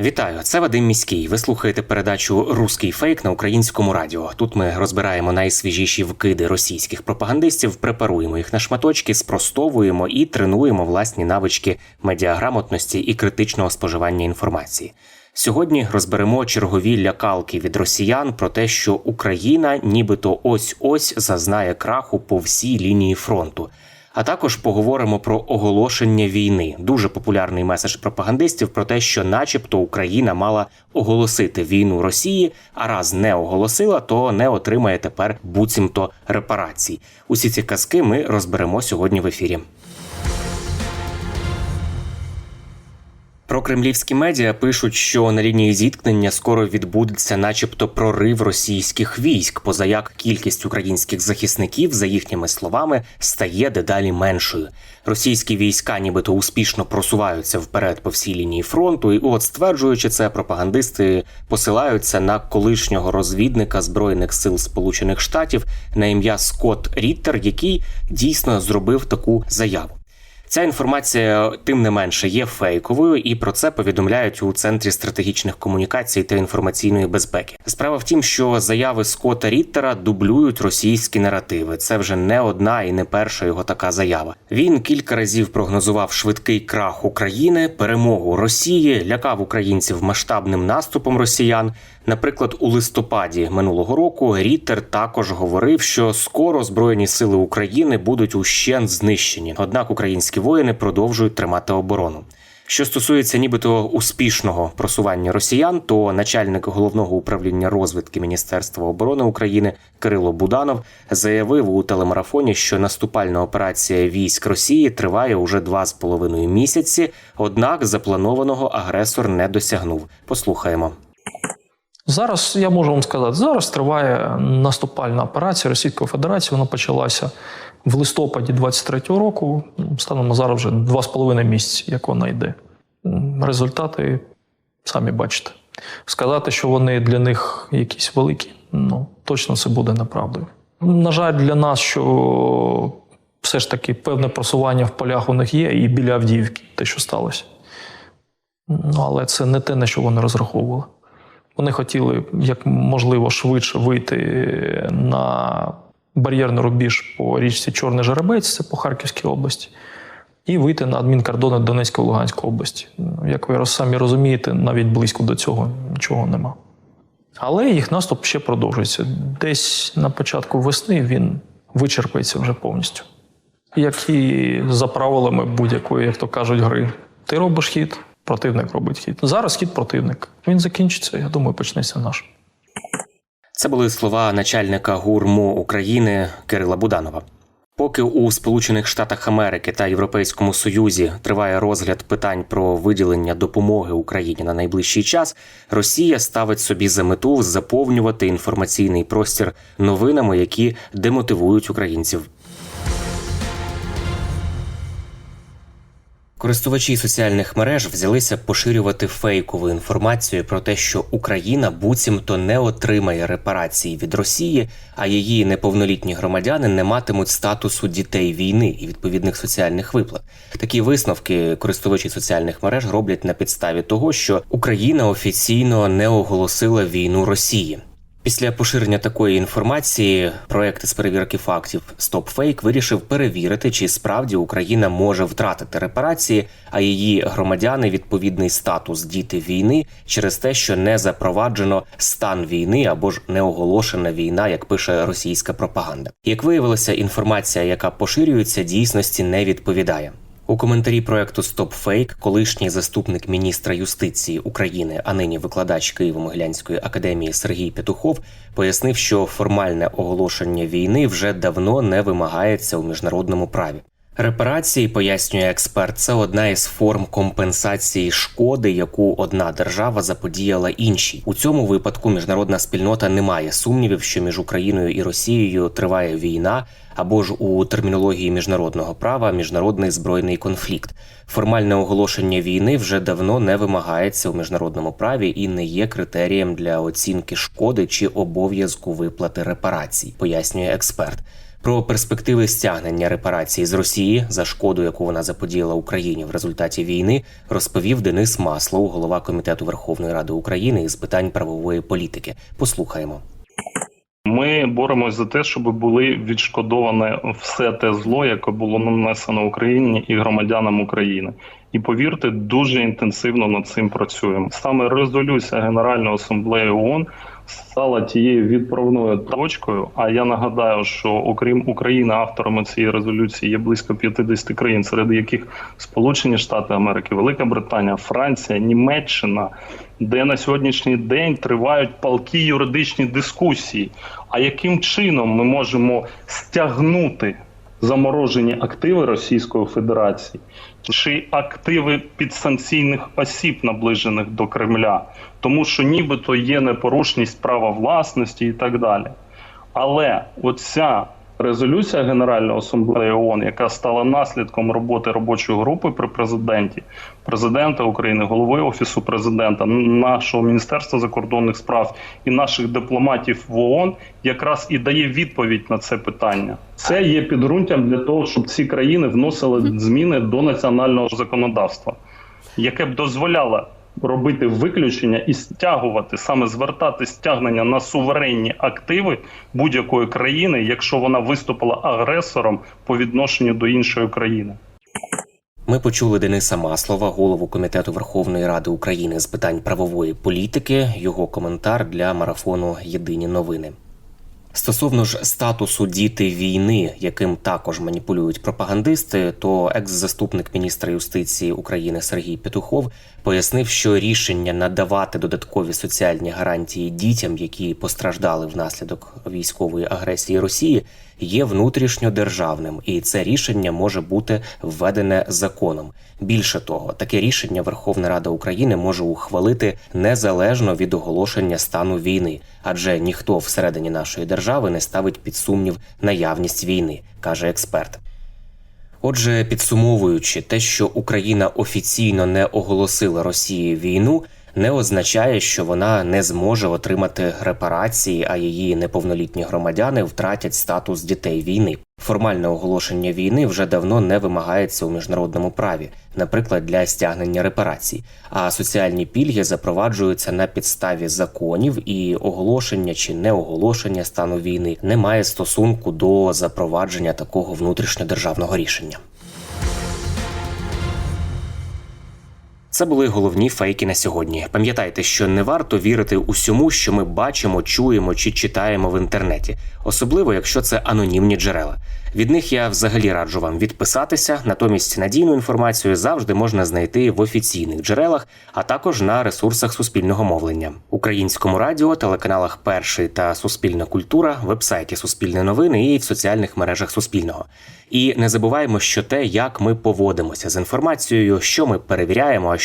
Вітаю, це Вадим Міський. Ви слухаєте передачу Руський фейк на українському радіо. Тут ми розбираємо найсвіжіші вкиди російських пропагандистів, препаруємо їх на шматочки, спростовуємо і тренуємо власні навички медіаграмотності і критичного споживання інформації. Сьогодні розберемо чергові лякалки від росіян про те, що Україна нібито ось ось зазнає краху по всій лінії фронту. А також поговоримо про оголошення війни. Дуже популярний меседж пропагандистів про те, що, начебто, Україна мала оголосити війну Росії, а раз не оголосила, то не отримає тепер буцімто репарацій. Усі ці казки ми розберемо сьогодні в ефірі. Про кремлівські медіа пишуть, що на лінії зіткнення скоро відбудеться, начебто, прорив російських військ, позаяк кількість українських захисників, за їхніми словами, стає дедалі меншою. Російські війська, нібито успішно просуваються вперед по всій лінії фронту, і от стверджуючи це, пропагандисти посилаються на колишнього розвідника збройних сил Сполучених Штатів на ім'я Скотт Ріттер, який дійсно зробив таку заяву. Ця інформація, тим не менше, є фейковою, і про це повідомляють у центрі стратегічних комунікацій та інформаційної безпеки. Справа в тім, що заяви Скотта Ріттера дублюють російські наративи. Це вже не одна і не перша його така заява. Він кілька разів прогнозував швидкий крах України, перемогу Росії, лякав українців масштабним наступом росіян. Наприклад, у листопаді минулого року Ріттер також говорив, що скоро збройні сили України будуть ущент знищені. Однак українські воїни продовжують тримати оборону. Що стосується нібито успішного просування росіян, то начальник головного управління розвідки Міністерства оборони України Кирило Буданов заявив у телемарафоні, що наступальна операція військ Росії триває уже два з половиною місяці однак запланованого агресор не досягнув. Послухаємо. Зараз я можу вам сказати, зараз триває наступальна операція Російської Федерації. Вона почалася в листопаді 23-го року. Станом на зараз вже два з половиною місяці, як вона йде. Результати самі бачите. Сказати, що вони для них якісь великі, ну точно це буде неправдою. На жаль, для нас, що все ж таки певне просування в полях у них є, і біля Авдіївки, те, що сталося. Ну, але це не те, на що вони розраховували. Вони хотіли як можливо швидше вийти на бар'єрний рубіж по річці Чорний Жеребець, це по Харківській області, і вийти на адмінкордони Донецької Луганської області. Як ви самі розумієте, навіть близько до цього нічого нема. Але їх наступ ще продовжується. Десь на початку весни він вичерпається вже повністю. Як і за правилами будь-якої, як то кажуть, гри. Ти робиш хід, противник робить хід. Зараз хід противник. Він закінчиться, я думаю, почнеться наш. Це були слова начальника ГУРМО України Кирила Буданова. Поки у Сполучених Штатах Америки та Європейському Союзі триває розгляд питань про виділення допомоги Україні на найближчий час, Росія ставить собі за мету заповнювати інформаційний простір новинами, які демотивують українців. Користувачі соціальних мереж взялися поширювати фейкову інформацію про те, що Україна буцімто не отримає репарації від Росії, а її неповнолітні громадяни не матимуть статусу дітей війни і відповідних соціальних виплат. Такі висновки користувачі соціальних мереж роблять на підставі того, що Україна офіційно не оголосила війну Росії. Після поширення такої інформації проект з перевірки фактів StopFake вирішив перевірити, чи справді Україна може втратити репарації, а її громадяни відповідний статус діти війни через те, що не запроваджено стан війни або ж не оголошена війна, як пише російська пропаганда. Як виявилося, інформація, яка поширюється, дійсності не відповідає. У коментарі проекту StopFake колишній заступник міністра юстиції України, а нині викладач Києво-Могилянської академії Сергій Петухов пояснив, що формальне оголошення війни вже давно не вимагається у міжнародному праві. Репарації, пояснює експерт, це одна із форм компенсації шкоди, яку одна держава заподіяла іншій. У цьому випадку міжнародна спільнота не має сумнівів, що між Україною і Росією триває війна, або ж у термінології міжнародного права міжнародний збройний конфлікт. Формальне оголошення війни вже давно не вимагається у міжнародному праві і не є критерієм для оцінки шкоди чи обов'язку виплати репарацій, пояснює експерт. Про перспективи стягнення репарацій з Росії за шкоду, яку вона заподіяла Україні в результаті війни, розповів Денис Маслов, голова комітету Верховної Ради України із питань правової політики. Послухаємо. Ми боремось за те, щоб були відшкодоване все те зло, яке було нанесено Україні і громадянам України. І повірте, дуже інтенсивно над цим працюємо. Саме резолюція Генеральної асамблеї ООН стала тією відправною точкою. А я нагадаю, що окрім України, авторами цієї резолюції є близько 50 країн, серед яких Сполучені Штати Америки, Велика Британія, Франція, Німеччина, де на сьогоднішній день тривають палкі юридичні дискусії. А яким чином ми можемо стягнути заморожені активи Російської Федерації чи активи підсанкційних осіб, наближених до Кремля, тому що нібито є непорушність права власності і так далі. Але оця резолюція Генеральної асамблеї ООН, яка стала наслідком роботи робочої групи при президенті, президента України, голови офісу президента, нашого міністерства закордонних справ і наших дипломатів в ООН, якраз і дає відповідь на це питання. Це є підґрунтям для того, щоб ці країни вносили зміни до національного законодавства, яке б дозволяло робити виключення і стягувати саме звертати стягнення на суверенні активи будь-якої країни, якщо вона виступила агресором по відношенню до іншої країни. Ми почули Дениса Маслова, голову комітету Верховної Ради України з питань правової політики. Його коментар для марафону Єдині новини. Стосовно ж статусу діти війни, яким також маніпулюють пропагандисти, то екс-заступник міністра юстиції України Сергій Петухов пояснив, що рішення надавати додаткові соціальні гарантії дітям, які постраждали внаслідок військової агресії Росії, є внутрішньодержавним, і це рішення може бути введене законом. Більше того, таке рішення Верховна Рада України може ухвалити незалежно від оголошення стану війни, адже ніхто всередині нашої держави не ставить під сумнів наявність війни, каже експерт. Отже, підсумовуючи те, що Україна офіційно не оголосила Росії війну, не означає, що вона не зможе отримати репарації, а її неповнолітні громадяни втратять статус дітей війни. Формальне оголошення війни вже давно не вимагається у міжнародному праві, наприклад, для стягнення репарацій. А соціальні пільги запроваджуються на підставі законів, і оголошення чи неоголошення стану війни не має стосунку до запровадження такого внутрішньодержавного рішення. Це були головні фейки на сьогодні. Пам'ятайте, що не варто вірити усьому, що ми бачимо, чуємо чи читаємо в інтернеті, особливо якщо це анонімні джерела. Від них я взагалі раджу вам відписатися. Натомість надійну інформацію завжди можна знайти в офіційних джерелах, а також на ресурсах суспільного мовлення, українському радіо, телеканалах Перший та Суспільна культура, вебсайті Суспільне новини і в соціальних мережах Суспільного. І не забуваємо, що те, як ми поводимося з інформацією, що ми перевіряємо, а